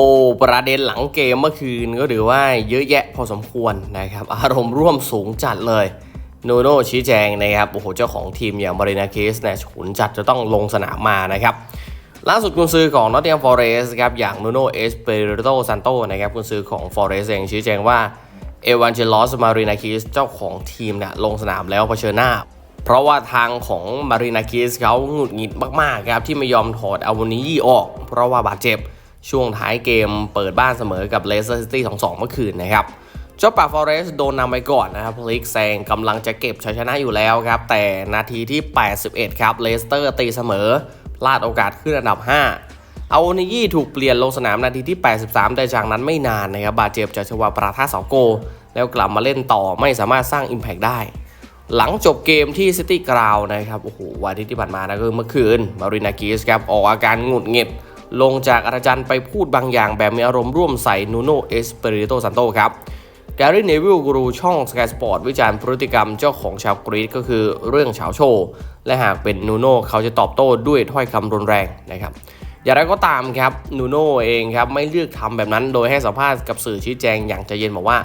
อ้ประเด็นหลังเกมเมื่อคืนก็ถือว่าเยอะแยะพอสมควรนะครับ อารมณ์ร่วมสูงจัดเลยโนโน่ชี้แจงนะครับโอ้โหเจ้าของทีมอย่างมารินาเคสเนี่ยฉุนจัดจะต้องลงสนามมานะครับล่าสุดกุนซือของนอตติ h มฟอเรสครับอย่างนูโนเอสเปริโตซันโตนะครับกุนซือของฟอเรสเองชี้แจงว่าเอวานเจลอสมารินาคิสเจ้าของทีมเนี่ยลงสนามแล้วเผชิญหน้า เพราะว่าทางของมารินาคิสเขาหงุดหงิดมากๆครับที่ไม่ยอมถอดอาวานิยี่ออก เพราะว่าบาดเจ็บ ช่วงท้ายเกมเปิดบ้านเสมอกับเลสเตอร์ซิตี้2-2 เมื่อคืนนะครับเจ้าป่าฟอเรสโดนนำไปก่อนนะครับพลิกแซงกำลังจะเก็บชัยชนะอยู่แล้วครับ แต่นาทีที่ 81 ครับเลสเตอร์ตีเสมอพลาดโอกาสขึ้นอันดับ 5 เอานิยี่ถูกเปลี่ยนลงสนามนาทีที่ 83 แต่จากนั้นไม่นานนะครับบาดเจ็บจากชวาปราท่าเสาโก แล้วกลับมาเล่นต่อไม่สามารถสร้าง Impact ได้ หลังจบเกมที่ซิตี้กราวนะครับโอ้โหวันทิตย์ที่ผ่านมานะคือเมื่อคืนมารินากิสครับออกอาการหงุดหงิด ลงจากอาจารย์ไปพูดบางอย่างแบบมีอารมณ์ร่วมใส่นูโนเอสเปริโตซันโตครับแกรี่เนวิลกูรูช่อง Sky Sport วิจารณ์พฤติกรรมเจ้าของชาวกรีซก็คือเรื่องเฉาโชว์และหากเป็นนูโนเขาจะตอบโต้ด้วยถ้อยคำรุนแรงนะครับอย่างไรก็ตามครับนูโน่เองครับไม่เลือกทำแบบนั้นโดยให้สัมภาษณ์กับสื่อชี้แจงอย่างใจเย็นบอกว่า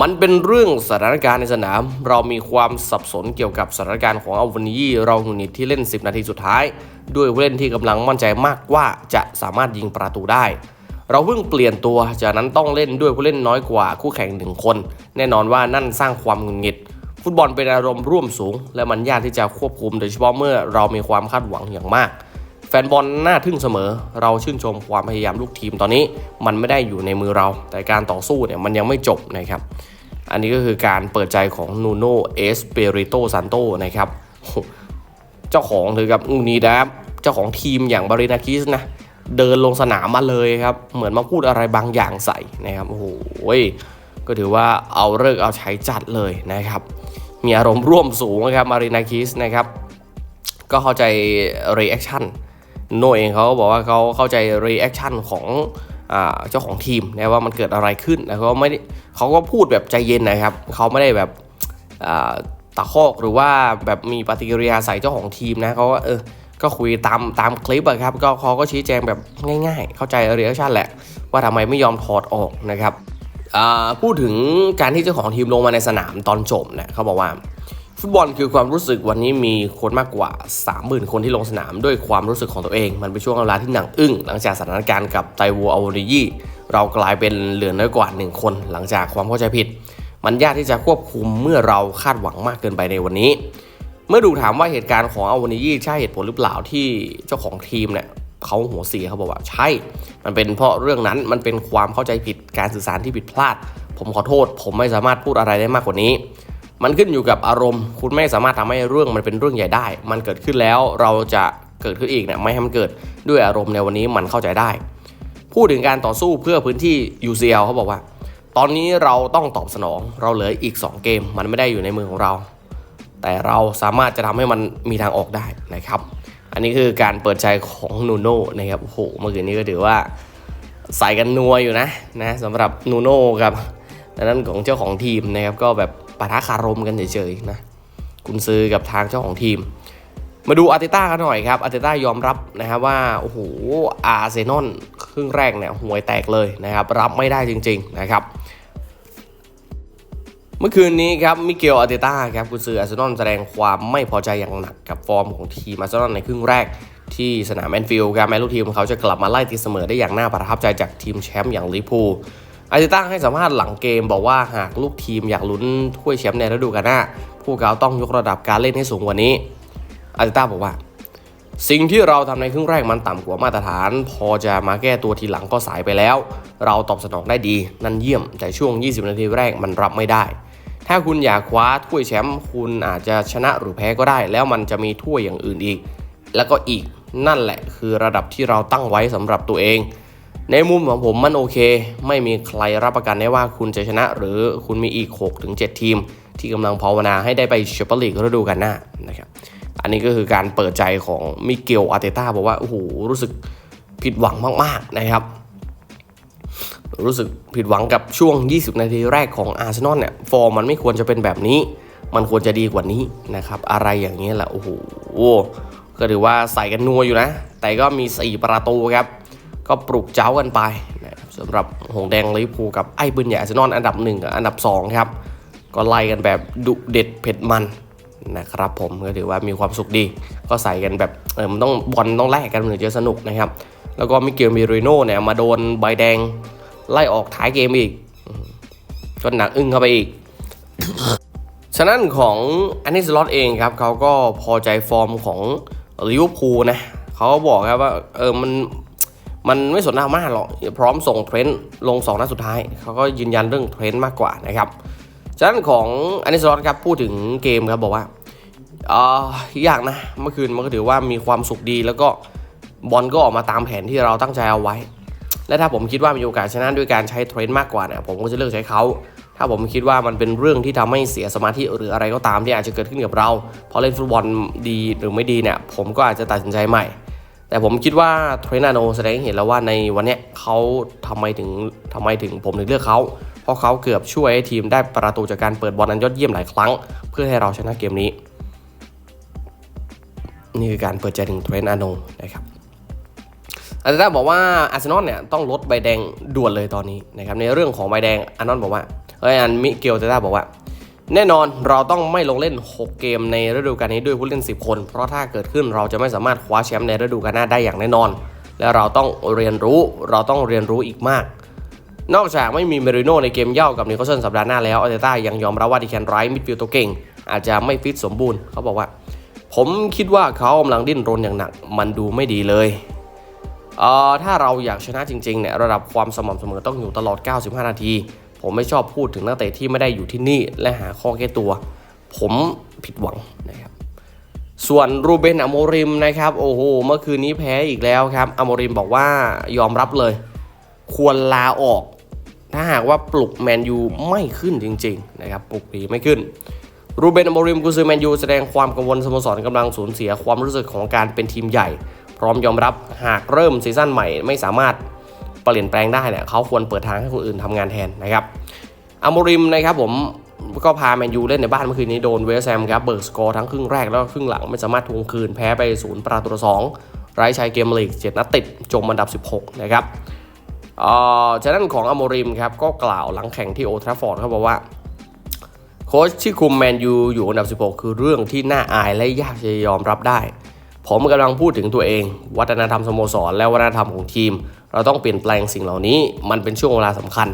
มันเป็นเรื่องสถานการณ์ในสนาม เรามีความสับสนเกี่ยวกับสถานการณ์ของอัลวานีเราหงุดหงิดที่เล่น 10 นาทีสุดท้าย ด้วยผู้เล่นที่กำลังมั่นใจมากว่าจะสามารถยิงประตูได้ เราเพิ่งเปลี่ยนตัว จากนั้นต้องเล่นด้วยผู้เล่นน้อยกว่าคู่แข่งหนึ่งคน แน่นอนว่านั่นสร้างความหงุดหงิด ฟุตบอลเป็นอารมณ์ร่วมสูง และมันยากที่จะควบคุมโดยเฉพาะเมื่อเรามีความคาดหวังอย่างมาก แฟนบอลน่าทึ่งเสมอ เราชื่นชมความพยายามลูกทีมตอนนี้ มันไม่ได้อยู่ในมือเรา แต่การต่อสู้เนี่ยมันยังไม่จบนะครับ อันนี้ก็คือการเปิดใจของนูโนเอสเปริโตซันโตนะครับ เจ้าของถือกับอูนีดับ เจ้าของทีมอย่างบารินาคิสนะ เดินลงสนามมาเลยครับ เหมือนมาพูดอะไรบางอย่างใส่นะครับ โอ้โห ก็ถือว่าเอาเลิกเอาใช้จัดเลยนะครับ มีอารมณ์ร่วมสูงนะครับมารินาคิสนะครับ ก็เข้าใจเรีแอคชั่น โนเองเขาบอกว่าเขาเข้าใจรีแอคชั่นของเจ้าของทีมนะว่ามันเกิดอะไรขึ้นนะเขาไม่เขาก็พูดแบบใจเย็นนะครับเขาไม่ได้แบบตะคอกหรือว่าแบบมีปฏิกิริยาใส่เจ้าของทีมนะเขาก็เออก็คุยตามตามคลิปอะครับก็เขาก็ชี้แจงแบบง่ายๆ เข้าใจรีแอคชั่นแหละ ว่าทำไมไม่ยอมถอดออกนะครับพูดถึงการที่เจ้าของทีมลงมาในสนามตอนจบเนี่ยเขาบอกว่า ฟุตบอลคือความรู้สึกวันนี้มีคนมากกว่า 30,000 คนที่ลงสนามด้วยความรู้สึกของตัวเอง มันเป็นช่วงเวลาที่หนังอึ้ง หลังจากสถานการณ์กับไตวัวอวริยีเรากลายเป็นเหลือน้อยกว่า 1 คนหลังจากความเข้าใจผิด มันยากที่จะควบคุมเมื่อเราคาดหวังมากเกินไปในวันนี้ เมื่อดูถามว่าเหตุการณ์ของอวานิยีใช่เหตุผลหรือเปล่าที่เจ้าของทีมเนี่ยเขาหัวเสียเขาบอกว่าใช่ มันเป็นเพราะเรื่องนั้นมันเป็นความเข้าใจผิดการสื่อสารที่ผิดพลาด ผมขอโทษ ผมไม่สามารถพูดอะไรได้มากกว่านี้ มันขึ้นอยู่กับอารมณ์ คุณไม่สามารถทำให้เรื่องมันเป็นเรื่องใหญ่ได้ มันเกิดขึ้นแล้วเราจะเกิดขึ้นอีกเนี่ยไม่ให้มันเกิดด้วยอารมณ์ในวันนี้มันเข้าใจได้ พูดถึงการต่อสู้เพื่อพื้นที่ UCL เขาบอกว่า ตอนนี้เราต้องตอบสนองเราเหลืออีก 2 เกม มันไม่ได้อยู่ในมือของเรา แต่เราสามารถจะทำให้มันมีทางออกได้นะครับ อันนี้คือการเปิดใจของนูโน่นะครับโอ้โหเมื่อคืนนี้ก็ถือว่าใส่กันนัวอยู่นะนะสำหรับนูโน่กับ ดังนั้นของเจ้าของทีมนะครับก็แบบปะทะคารมกันเฉยๆนะคุณซื้อกับทางเจ้าของทีม มาดูอาร์เตต้ากันหน่อยครับอาร์เตต้ายอมรับนะครับว่าโอ้โหอาร์เซนอลครึ่งแรกเนี่ยห่วยแตกเลยนะครับรับไม่ได้จริงๆนะครับเมื่อคืนนี้ครับมิเกลอาร์เตต้าครับกุนซืออาร์เซนอลแสดงความไม่พอใจอย่างหนักกับฟอร์มของทีมอาร์เซนอลในครึ่งแรกที่สนามแอนฟิลด์ครับแม้ลูกทีมของเขาจะกลับมาไล่ตีเสมอได้อย่างน่าประทับใจจากทีมแชมป์อย่างลิเวอร์พูล อาร์เตต้าให้สัมภาษณ์หลังเกมบอกว่าหากลูกทีมอยากลุ้นถ้วยแชมป์ในฤดูกาลหน้าพวกเขาต้องยกระดับการเล่นให้สูงกว่านี้อาร์เตต้าบอกว่า สิ่งที่เราทำในครึ่งแรกมันต่ำกว่ามาตรฐาน พอจะมาแก้ตัวทีหลังก็สายไปแล้ว เราตอบสนองได้ดี นั่นเยี่ยมแต่ช่วง 20 นาทีแรกมันรับไม่ได้ ถ้าคุณอยากคว้าถ้วยแชมป์คุณอาจจะชนะหรือแพ้ก็ได้ แล้วมันจะมีถ้วยอย่างอื่นอีก แล้วก็อีกนั่นแหละคือระดับที่เราตั้งไว้สำหรับตัวเอง ในมุมของผมมันโอเค ไม่มีใครรับประกันได้ว่าคุณจะชนะ หรือคุณมีอีก 6-7 ทีม ที่กำลังภาวนาให้ได้ไปแชมเปี้ยนลีกฤดูกาลหน้านะครับอันนี้ก็คือการเปิดใจของมิเกลอาร์เตต้าบอกว่าโอ้โหรู้สึกผิดหวังมาก ๆ นะครับ รู้สึกผิดหวังกับช่วง 20 นาทีแรกของอาร์เซนอลเนี่ยฟอร์มมันไม่ควรจะเป็นแบบนี้ มันควรจะดีกว่านี้นะครับ อะไรอย่างนี้ยแหละโอ้โหก็ถือว่าใส่กันนัวอยู่นะ แต่ก็มี 4 ประตูครับ ก็ปลุกเจ้ากันไปนะครับสำหรับหงแดงลิเวอร์พูลกับไอ้ปืนใหญ่อาร์เซนอลอันดับหนึ่งกับอันดับสองครับก็ไล่กันแบบดุเด็ดเผ็ดมันนะครับผมก็ถือว่ามีความสุขดี ก็ใส่กันแบบเออมันต้องบอลต้องแลกกันมันถึงจะสนุกนะครับ แล้วก็มิเกลเมริโน่เนี่ยมาโดนใบแดงไล่ออกท้ายเกมอีกก็หนักอึ้งเข้าไปอีก ฉะนั้นของอันนี้สล็อตเองครับเขาก็พอใจฟอร์มของลิเวอร์พูลนะเขาก็บอกครับว่าเออมัน มันไม่สนหน้ามากหรอกพร้อมส่งเทรนด์ลง2นัดสุดท้าย เขาก็ยืนยันเรื่องเทรนด์มากกว่านะครับฉะนั้นของอันนี้สลอตครับพูดถึงเกมครับบอกว่าอ่ายากนะเมื่อคืนมันก็ถือว่ามีความสุขดีแล้วก็บอลก็ออกมาตามแผนที่เราตั้งใจเอาไว้ และถ้าผมคิดว่ามีโอกาสชนะด้วยการใช้เทรนด์มากกว่าเนี่ยผมก็จะเลือกใช้เขาถ้าผมคิดว่ามันเป็นเรื่องที่ทำให้เสียสมาธิหรืออะไรก็ตามที่อาจจะเกิดขึ้นกับเราพอเล่นฟุตบอลดีหรือไม่ดีเนี่ยผมก็อาจจะตัดสินใจใหม่ แต่ผมคิดว่าเทรนนาโนแสดงให้เห็นแล้วว่าในวันนี้เขาทำไมถึงทำไมถึงผมถึงเลือกเขา เพราะเขาเกือบช่วยให้ทีมได้ประตูจากการเปิดบอลนั้นยอดเยี่ยมหลายครั้ง เพื่อให้เราชนะเกมนี้ นี่คือการเปิดใจถึงเทรนนาโนนะครับอาร์เตต้าบอกว่าอาร์เซนอลเนี่ยต้องลดใบแดงด่วนเลยตอนนี้นะครับในเรื่องของใบแดงอาร์นอนบอกว่าเอ้ยอันมิเกลอาร์เตต้าบอกว่า แน่นอนเราต้องไม่ลงเล่น 6 เกมในฤดูกาลนี้ด้วยผู้เล่น 10 คน เพราะถ้าเกิดขึ้นเราจะไม่สามารถคว้าแชมป์ในฤดูกาลหน้าได้อย่างแน่นอน และเราต้องเรียนรู้เราต้องเรียนรู้อีกมาก นอกจากไม่มีเมริโนในเกมเย่ากับนิโคลสันสัปดาห์หน้าแล้วอาร์เตต้ายังยอมรับว่าดิแคนไรท์มิดฟิลด์ตัวเก่ง อาจจะไม่ฟิตสมบูรณ์เขาบอกว่า ผมคิดว่าเขากำลังดิ้นรนอย่างหนัก มันดูไม่ดีเลยเอ่อถ้าเราอยากชนะจริงๆเนี่ยระดับความสม่ำเสมอต้องอยู่ตลอด 95 นาที ผมไม่ชอบพูดถึงนักเตะที่ไม่ได้อยู่ที่นี่และหาข้อแก้ตัว ผมผิดหวังนะครับ ส่วนรูเบนอโมริมนะครับ โอ้โห เมื่อคืนนี้แพ้อีกแล้วครับอโมริมบอกว่ายอมรับเลย ควรลาออก ถ้าหากว่าปลุกแมนยูไม่ขึ้นจริง ๆ นะครับปลุกดีไม่ขึ้นรูเบนอโมริมกุซือแมนยูแสดงความกังวลสโมสรกำลังสูญเสียความรู้สึกของการเป็นทีมใหญ่ พร้อมยอมรับหากเริ่มซีซั่นใหม่ไม่สามารถ เปลี่ยนแปลงได้เนี่ยเขาควรเปิดทางให้คนอื่นทำงานแทนนะครับอโมริมนะครับผมก็พาแมนยูเล่นในบ้านเมื่อคืนนี้โดนเวสแฮมครับเบิร์กสกอร์ทั้งครึ่งแรกแล้วก็ครึ่งหลังไม่สามารถทวงคืนแพ้ไปศูนย์ประตูต่อสองไร้ชัยเกมลีก7นัดติดจมอันดับ 16 นะครับเอ่อจากนั้นของอโมริมครับก็กล่าวหลังแข่งที่โอทราฟอร์ดเขาบอกว่า โค้ชที่คุมแมนยูอยู่อันดับ 16 คือเรื่องที่น่าอายและยากจะยอมรับได้ ผมกำลังพูดถึงตัวเอง วัฒนธรรมสโมสร และวัฒนธรรมของทีม เราต้องเปลี่ยนแปลงสิ่งเหล่านี้ มันเป็นช่วงเวลาสำคัญ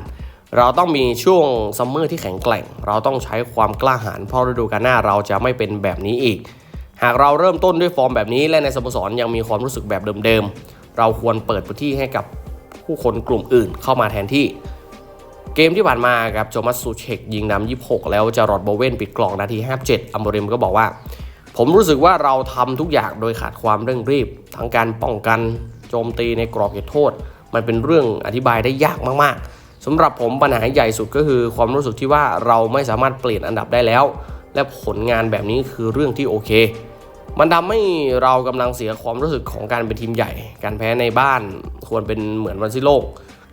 เราต้องมีช่วงซัมเมอร์ที่แข็งแกร่ง เราต้องใช้ความกล้าหาญเพราะฤดูกาลหน้าเราจะไม่เป็นแบบนี้อีก หากเราเริ่มต้นด้วยฟอร์มแบบนี้ และในสโมสรยังมีความรู้สึกแบบเดิมๆ เราควรเปิดพื้นที่ให้กับผู้คนกลุ่มอื่นเข้ามาแทนที่ เกมที่ผ่านมาครับโจมัสซูเชกยิงนำ26 แล้วจะรอดโบเวนปิดกล่องนาที 57อัมโบริมก็บอกว่า ผมรู้สึกว่าเราทำทุกอย่างโดยขาดความเร่งรีบ ทั้งการป้องกันโจมตีในกรอบเขตโทษ มันเป็นเรื่องอธิบายได้ยากมากๆสำหรับผมปัญหาใหญ่สุดก็คือ ความรู้สึกที่ว่าเราไม่สามารถเปลี่ยนอันดับได้แล้ว และผลงานแบบนี้คือเรื่องที่โอเค มันทำให้เรากำลังเสียความรู้สึกของการเป็นทีมใหญ่ การแพ้ในบ้านควรเป็นเหมือนวันซิโลก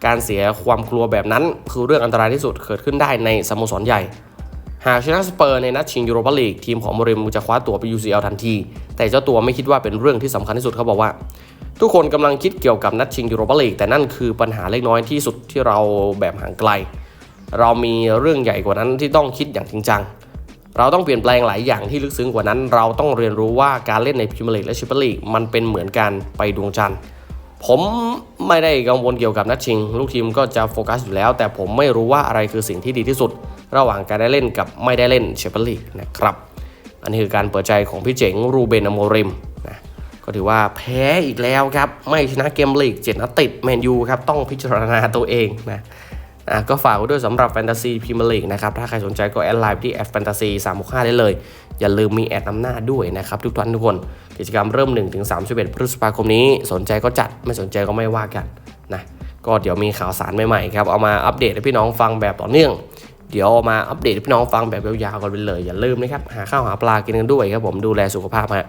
การเสียความกลัวแบบนั้น คือเรื่องอันตรายที่สุดเกิดขึ้นได้ในสโมสรใหญ่ หากชนะสเปอร์ในนัดชิงยูโรปาลีกทีมของโมริมจะคว้าตั๋วไป UCL ทันที แต่เจ้าตัวไม่คิดว่าเป็นเรื่องที่สำคัญที่สุดเขาบอกว่า ทุกคนกำลังคิดเกี่ยวกับนัดชิงยูโรปาลีกแต่นั่นคือปัญหาเล็กน้อยที่สุดที่เราแบบห่างไกล เรามีเรื่องใหญ่กว่านั้นที่ต้องคิดอย่างจริงจังเราต้องเปลี่ยนแปลงหลายอย่างที่ลึกซึ้งกว่านั้น เราต้องเรียนรู้ว่าการเล่นในพรีเมียร์ลีกและแชมเปี้ยนลีกมันเป็นเหมือนการไปดวงจันทร์ ผมไม่ได้กังวลเกี่ยวกับนัดชิง ลูกทีมก็จะโฟกัสอยู่แล้ว แต่ผมไม่รู้ว่าอะไรคือสิ่งที่ดีที่สุด ระหว่างการได้เล่นกับไม่ได้เล่นเชมเปี้ยนลีกนะครับ อันนี้คือการเปิดใจของพี่เจ๋งรูเบนอโมริมนะก็ถือว่าแพ้อีกแล้วครับ ไม่ชนะเกมลีกเจ็ดนัดติดแมนยูครับต้องพิจารณาตัวเองนะ อะก็ฝากไว้ด้วยสำหรับแฟนตาซีพรีเมียร์ลีกนะครับ ถ้าใครสนใจก็แอดไลน์ที่แอดแฟนตาซีสามหกห้าได้เลย อย่าลืมมีแอดนำหน้าด้วยนะครับ ทุกท่านทุกคน กิจกรรมเริ่ม 1 ถึง 31 พฤษภาคมนี้ สนใจก็จัดไม่สนใจก็ไม่ว่ากันนะก็เดี๋ยวมีข่าวสารใหม่ๆครับ เอามาอัปเดตให้พี่น้องฟังแบบต่อเนื่อง เดี๋ยวเอามาอัปเดตให้พี่น้องฟังแบบยาวๆกันไปเลย อย่าลืมนะครับหาข้าวหาปลากินกันด้วยครับผมดูแลสุขภาพฮะ